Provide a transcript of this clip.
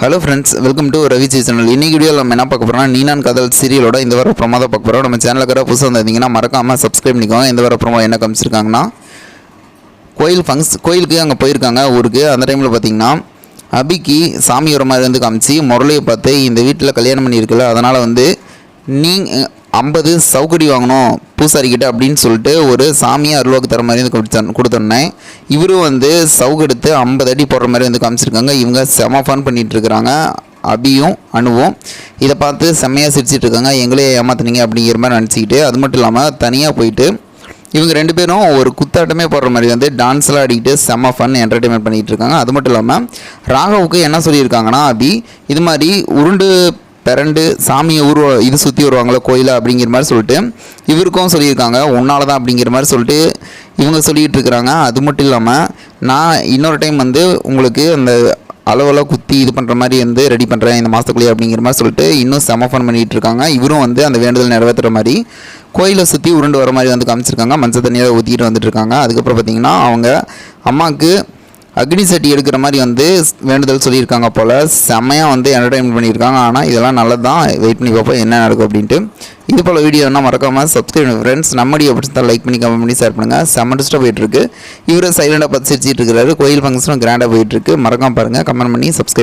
Hello friends welcome to Ravi channel இன்றைக்கி video நம்ம என்ன பார்க்க போகிறோம்னா நீனான் கதல் சீரியலோட இந்த வாரம் ப்ரொமோ தான் பார்க்க போகிறோம் நம்ம சேனலில் சேனலுக்கு புதுசாக வந்திருந்தீங்கன்னா மறக்காமல் சப்ஸ்கிரைப் பண்ணிக்கோங்க. இந்த வாரம் ப்ரொமோ என்ன காமிச்சிருக்காங்கன்னா கோயில் ஃபங்க்ஸ் கோயிலுக்கு அங்கே போயிருக்காங்க ஊருக்கு. அந்த டைமில் பார்த்தீங்கன்னா அபிக்கு சாமி வர மாதிரி வந்து காமிச்சு முரளியை பார்த்து இந்த வீட்டில் கல்யாணம் பண்ணியிருக்கல. அதனால் வந்து நீ ஐம்பது சவுக்கடி வாங்கணும் பூசாரிக்கிட்ட அப்படின்னு சொல்லிட்டு ஒரு சாமியை அருள்வாக்கு தர மாதிரி வந்து கொடுத்த கொடுத்தோன்னே இவரும் வந்து சவுக்கெடுத்து ஐம்பது அடி போடுற மாதிரி வந்து காமிச்சிருக்காங்க. இவங்க செம ஃபன் பண்ணிகிட்டு இருக்கிறாங்க அபியும் அணுவும் இதை பார்த்து செம்மையாக சிரிச்சிட்டு இருக்காங்க எங்களே ஏமாத்துனீங்க அப்படிங்கிற மாதிரி நினச்சிக்கிட்டு அது மட்டும் இல்லாமல் தனியாக போயிட்டு இவங்க ரெண்டு பேரும் ஒரு குத்தாட்டமே போடுற மாதிரி வந்து டான்ஸ்லாம் ஆடிக்கிட்டு செம்ம ஃபன் என்டர்டைன்மெண்ட் பண்ணிகிட்டு இருக்காங்க அது மட்டும் இல்லாமல் ராகவுக்கு என்ன சொல்லியிருக்காங்கன்னா அபி இது மாதிரி உருண்டு பிறண்டு சாமியை ஊர் இது சுற்றி வருவாங்களே கோயிலை அப்படிங்கிற மாதிரி சொல்லிட்டு இவருக்கும் சொல்லியிருக்காங்க. உன்னால தான் அப்படிங்கிற மாதிரி சொல்லிட்டு இவங்க சொல்லிகிட்டு இருக்கிறாங்க அது மட்டும் இல்லாமல் நான் இன்னொரு டைம் வந்து உங்களுக்கு அந்த அளவெல்லாம் குத்தி இது பண்ணுற மாதிரி வந்து ரெடி பண்ணுறேன் இந்த மாதத்துக்குள்ளேயே அப்படிங்கிற மாதிரி சொல்லிட்டு இன்னும் செம ஃபன் பண்ணிகிட்டு இருக்காங்க இவரும் வந்து அந்த வேண்டுதல் நிறைவேற்றுற மாதிரி கோயிலை சுற்றி உருண்டு வர மாதிரி வந்து காமிச்சிருக்காங்க. மஞ்சள் தண்ணியாக ஊற்றிட்டு வந்துட்டு இருக்காங்க அதுக்கப்புறம் பார்த்தீங்கன்னா அவங்க அம்மாவுக்கு அக்னி சட்டி எடுக்கிற மாதிரி வந்து வேண்டுதல் சொல்லியிருக்காங்க போல். செம்மையாக வந்து என்டர்டைன்மெண்ட் பண்ணியிருக்காங்க. ஆனால் இதெல்லாம் நல்லது தான் வெயிட் பண்ணி பார்ப்போம் என்ன நடக்கும் அப்படின்ட்டு. இது போல் வீடியோனா மறக்காமல் சப்ஸ்கிரைப் பண்ணுங்க ஃப்ரெண்ட்ஸ் நம்ம வீடியோ தான் லைக் பண்ணி கமெண்ட் பண்ணி ஷேர் பண்ணுங்கள் செம்ம டிஸ்டாக போயிட்டுருக்கு. இவரை சைலண்டாக பார்த்து சிரிச்சிட்டு இருக்கிறாரு கோயில் ஃபங்க்ஷனும் கிராண்டாக போயிட்டுருக்கு. மறக்காம பாருங்கள் கமெண்ட் பண்ணி சப்ஸ்கிரைப்